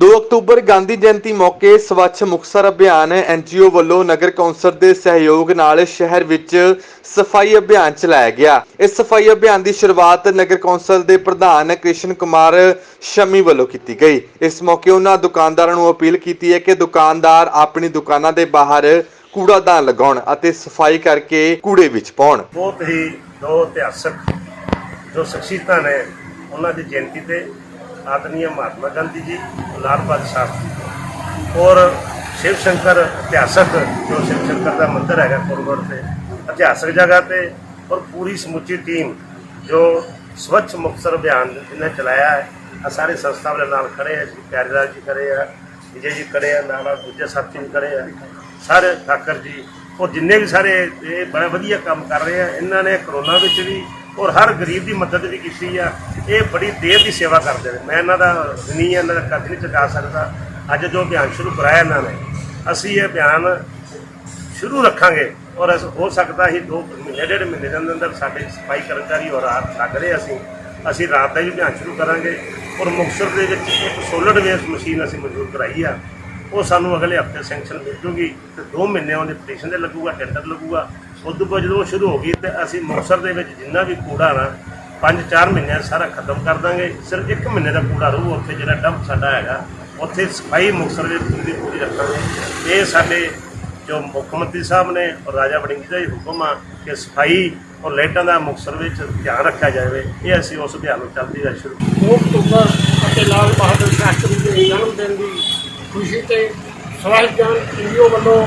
2 October Gandhi Jayanti ਮੌਕੇ ਸਵੱਛ ਮੁਕਤਸਰ ਅਭਿਆਨ NGO ਵੱਲੋਂ ਨਗਰ council ਦੇ ਸਹਿਯੋਗ ਨਾਲ ਸ਼ਹਿਰ ਵਿੱਚ ਸਫ਼ਾਈ ਅਭਿਆਨ ਚਲਾਇਆ ਗਿਆ। ਇਸ ਸਫ਼ਾਈ ਅਭਿਆਨ ਦੀ ਸ਼ੁਰੂਆਤ ਨਗਰ ਕੌਂਸਲ ਦੇ ਪ੍ਰਧਾਨ ਕ੍ਰਿਸ਼ਨ ਕੁਮਾਰ ਸ਼ਮੀ ਵੱਲੋਂ ਕੀਤੀ ਗਈ। ਇਸ ਮੌਕੇ ਉਹਨਾਂ ਦੁਕਾਨਦਾਰਾਂ ਨੂੰ ਅਪੀਲ ਕੀਤੀ ਹੈ ਕਿ ਦੁਕਾਨਦਾਰ ਆਪਣੀ ਦੁਕਾਨਾਂ ਦੇ ਬਾਹਰ ਕੂੜਾਦਾਨ ਲਗਾਉਣ ਅਤੇ ਸਫ਼ਾਈ ਕਰਕੇ ਕੂੜੇ ਵਿੱਚ ਪਾਉਣ। ਬਹੁਤ ਹੀ ਦੋ ਇਤਿਹਾਸਕ ਜੋ ਸ਼ਖਸੀਅਤਾਂ ਨੇ, ਉਹਨਾਂ ਦੀ ਜਯੰਤੀ ਤੇ ਆਦਰਨੀय ਮਹਾਤਮਾ ਗਾਂਧੀ ਜੀ, ਲਾਲ ਬਹਾਦਰ ਸ਼ਾਸਤਰੀ ਜੀ। ਔਰ ਸ਼ਿਵ ਸ਼ੰਕਰ ਇਤਿਹਾਸਕ, ਜੋ ਸ਼ਿਵ ਸ਼ੰਕਰ ਦਾ ਮੰਦਿਰ ਹੈਗਾ ਕੋਰਗੜ ਤੇ, ਇਤਿਹਾਸਕ ਜਗ੍ਹਾ ਤੇ, ਔਰ ਪੂਰੀ ਸਮੁੱਚੀ ਟੀਮ ਜੋ ਸਵੱਛ ਮੁਕਤਸਰ ਅਭਿਆਨ ਜਿਹਨੇ ਚਲਾਇਆ ਹੈ। ਆ ਸਾਰੇ ਸੰਸਥਾ ਵਾਲੇ ਨਾਲ ਖੜੇ ਆ, ਜੀ ਪਿਆਰੀਲਾਲ ਜੀ ਖੜੇ ਆ, ਵਿਜੇ ਜੀ ਖੜੇ ਆ, ਨਾਲ ਦੂਜੇ ਸਾਥੀ ਵੀ ਖੜੇ ਆ। ਸਾਰੇ ਠਾਕਰ ਜੀ ਔਰ ਜਿੰਨੇ ਵੀ ਸਾਰੇ ਇਹ ਬੜਾ ਵਧੀਆ ਕੰਮ ਕਰ ਰਹੇ ਆ, ਇਹਨਾਂ ਨੇ ਕਰੋਨਾ ਵਿੱਚ ਵੀ ਔਰ ਹਰ ਗਰੀਬ ਦੀ ਮਦਦ ਵੀ ਕੀਤੀ ਆ। ਇਹ ਬੜੀ ਦੇਰ ਦੀ ਸੇਵਾ ਕਰਦੇ ਨੇ। ਮੈਂ ਇਹਨਾਂ ਦਾ ਨਹੀਂ ਇਹਨਾਂ ਦਾ ਕੱਦ ਨਹੀਂ ਚੁਕਾ ਸਕਦਾ। ਅੱਜ ਜੋ ਅਭਿਆਨ ਸ਼ੁਰੂ ਕਰਾਇਆ ਇਹਨਾਂ ਨੇ, ਅਸੀਂ ਇਹ ਅਭਿਆਨ ਸ਼ੁਰੂ ਰੱਖਾਂਗੇ ਔਰ ਅਸ ਹੋ ਸਕਦਾ ਹੀ ਦੋ ਮਹੀਨੇ, ਡੇਢ ਮਹੀਨੇ ਦੇ ਅੰਦਰ ਅੰਦਰ ਸਾਡੇ ਸਫ਼ਾਈ ਕਰਮਚਾਰੀ ਔਰ ਰਾਤ ਲੱਗ ਰਹੇ ਅਸੀਂ। ਅਸੀਂ ਰਾਤ ਦਾ ਵੀ ਅਭਿਆਨ ਸ਼ੁਰੂ ਕਰਾਂਗੇ ਔਰ ਮੁਕਤਸਰ ਦੇ ਵਿੱਚ ਇੱਕ ਸੋਲਰ ਵੇਸ ਮਸ਼ੀਨ ਅਸੀਂ ਮਨਜ਼ੂਰ ਕਰਾਈ ਆ। ਉਹ ਸਾਨੂੰ ਅਗਲੇ ਹਫ਼ਤੇ ਸੈਂਕਸ਼ਨ ਮਿਲ ਜੂਗੀ ਤੇ 2 ਮਹੀਨੇ ਉਹਦੇ ਪਟੀਸ਼ਨ ਦੇ ਲੱਗੂਗਾ ਟੈਂਡਰ ਲੱਗੂਗਾ। ਉਦੋਂ ਬਾਅਦ ਜਦੋਂ ਸ਼ੁਰੂ ਹੋ ਗਈ ਤੇ ਅਸੀਂ ਮੁਕਤਸਰ ਦੇ ਵਿੱਚ ਜਿੰਨਾ ਵੀ ਕੂੜਾ ਨਾ 5-4 ਮਹੀਨਿਆਂ 'ਚ ਸਾਰਾ ਖਤਮ ਕਰ ਦਾਂਗੇ। ਸਿਰਫ 1 ਮਹੀਨੇ ਦਾ ਕੂੜਾ ਰਹੂ ਉੱਥੇ ਜਿਹੜਾ ਡੰਪ ਸਾਡਾ ਹੈਗਾ, ਉੱਥੇ ਸਫ਼ਾਈ ਮੁਕਤਸਰ ਦੇ ਪੂਰੀ ਪੂਰੀ ਰੱਖਾਂਗੇ। ਇਹ ਸਾਡੇ ਜੋ ਮੁੱਖ ਮੰਤਰੀ ਸਾਹਿਬ ਨੇ ਔਰ ਰਾਜਾ ਵੜਿੰਗ ਜੀ ਦਾ ਹੀ ਹੁਕਮ ਆ ਕਿ ਸਫ਼ਾਈ ਔਰ ਲਾਈਟਾਂ ਦਾ ਮੁਕਤਸਰ ਵਿੱਚ ਧਿਆਨ ਰੱਖਿਆ ਜਾਵੇ। ਇਹ ਅਸੀਂ ਉਸ ਅਭਿਆਨ ਨੂੰ ਚੱਲਦੀ ਦਾ ਸ਼ੁਰੂ 2 ਅਕਤੂਬਰ ਅਤੇ ਲਾਲ ਬਹਾਦਰ ਸ਼ਾਸਤਰੀ ਦੇ ਜਨਮ ਦਿਨ ਦੀ ਖੁਸ਼ੀ ਤੇ ਸਵਾਲ ਜਾਨ ਇੰਡੀਓ ਵੱਲੋਂ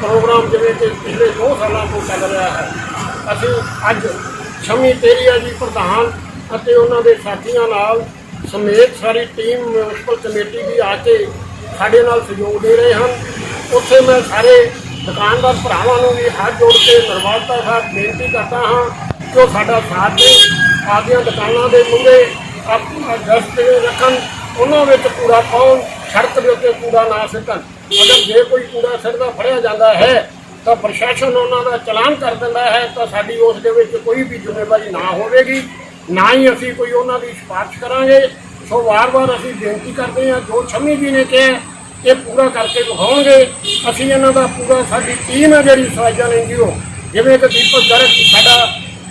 ਪ੍ਰੋਗਰਾਮ ਜਿਵੇਂ ਕਿ ਪਿਛਲੇ 2 ਸਾਲਾਂ ਤੋਂ ਚੱਲ ਰਿਹਾ ਹੈ, ਅਸੀਂ ਅੱਜ ਸ਼ਮੀ ਤੇਰੀਆ ਜੀ ਪ੍ਰਧਾਨ ਅਤੇ ਉਹਨਾਂ ਦੇ ਸਾਥੀਆਂ ਨਾਲ ਸਮੇਤ ਸਾਰੀ ਟੀਮ ਮਿਊਨਿਸਪਲ ਕਮੇਟੀ ਵੀ ਆ ਕੇ ਸਾਡੇ ਨਾਲ ਸਹਿਯੋਗ ਦੇ ਰਹੇ ਹਨ। ਉੱਥੇ ਮੈਂ ਸਾਰੇ ਦੁਕਾਨਦਾਰ ਭਰਾਵਾਂ ਨੂੰ ਵੀ ਹੱਥ ਜੋੜ ਕੇ ਨਿਰਵਾਲਤਾ ਸਾਹਿਬ ਬੇਨਤੀ ਕਰਦਾ ਹਾਂ ਕਿ ਉਹ ਸਾਡਾ ਸਾਥ ਦੇ ਆਪਦੀਆਂ ਦੁਕਾਨਾਂ ਦੇ ਮੁੰਡੇ ਆਪਣਾ ਡਸਟਬਿਨ ਰੱਖਣ, ਉਹਨਾਂ ਵਿੱਚ ਕੂੜਾ ਪਾਉਣ, ਸੜਕ ਦੇ ਉੱਤੇ ਕੂੜਾ ਨਾ ਸਿੱਟਣ। ਅਗਰ ਜੇ ਕੋਈ ਕੂੜਾ ਸਿੱਟਦਾ, ਫੜਿਆ ਜਾਂਦਾ ਹੈ, ਤਾਂ ਪ੍ਰਸ਼ਾਸਨ ਉਹਨਾਂ ਦਾ ਚਲਾਨ ਕਰ ਦਿੰਦਾ ਹੈ, ਤਾਂ ਸਾਡੀ ਉਸ ਦੇ ਵਿੱਚ ਕੋਈ ਵੀ ਜ਼ਿੰਮੇਵਾਰੀ ਨਾ ਹੋਵੇਗੀ। ਨਾ ਹੀ ਅਸੀਂ ਕੋਈ ਉਹਨਾਂ ਦੀ ਸਿਫਾਰਿਸ਼ ਕਰਾਂਗੇ। ਸੋ ਵਾਰ-ਵਾਰ ਅਸੀਂ ਬੇਨਤੀ ਕਰਦੇ ਹਾਂ, ਜੋ ਛੰਮੀ ਜੀ ਨੇ ਕਿਹਾ, ਇਹ ਪੂਰਾ ਕਰਕੇ ਵਿਖਾਉਣਗੇ। ਅਸੀਂ ਇਹਨਾਂ ਦਾ ਪੂਰਾ, ਸਾਡੀ ਟੀਮ ਹੈ ਜਿਹੜੀ ਸਵਾਜਨ ਐਨਜੀਓ ਜਿਵੇਂ ਕਿ ਦੀਪਕ ਗਰਗ ਸਾਡਾ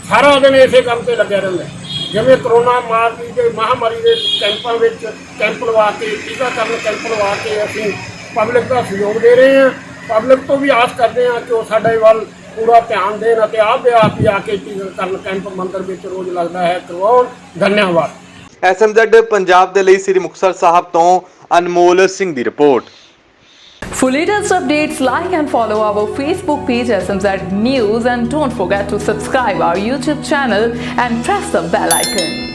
ਸਾਰਾ ਦਿਨ ਇਸੇ ਕੰਮ ਤੇ ਲੱਗਿਆ ਰਹਿੰਦਾ ਜਿਵੇਂ ਕਰੋਨਾ ਮਾਰੀ ਦੇ ਮਹਾਮਾਰੀ ਦੇ ਕੈਂਪਾਂ ਵਿੱਚ ਕੈਂਪ ਲਵਾ ਕੇ, ਟੀਕਾਕਰਨ ਕੈਂਪ ਲਵਾ ਕੇ ਅਸੀਂ ਪਬਲਿਕ ਦਾ ਸਹਿਯੋਗ ਦੇ ਰਹੇ ਹਾਂ ਪਬਲਿਕ ਤੋਂ ਵੀ ਆਸ ਕਰਦੇ ਹਾਂ ਕਿ ਉਹ ਸਾਡੇ ਵੱਲ ਪੂਰਾ ਧਿਆਨ ਦੇਣ ਅਤੇ ਆਪ ਦੇ ਆਪ ਹੀ ਆ ਕੇ ਟੀਕਾਕਰਨ ਕੈਂਪ ਮੰਦਰ ਵਿੱਚ ਰੋਜ਼ ਲੱਗਦਾ ਹੈ ਕਰਵਾਉਣ ਧੰਨਵਾਦ ਐਸਐਮਜ਼ੈਡ ਪੰਜਾਬ ਦੇ ਲਈ ਸ੍ਰੀ ਮੁਕਤਸਰ ਸਾਹਿਬ ਤੋਂ ਅਨਮੋਲ ਸਿੰਘ ਦੀ report For latest updates, like and follow our Facebook page SMZ News and don't forget to subscribe our YouTube channel and press the bell icon.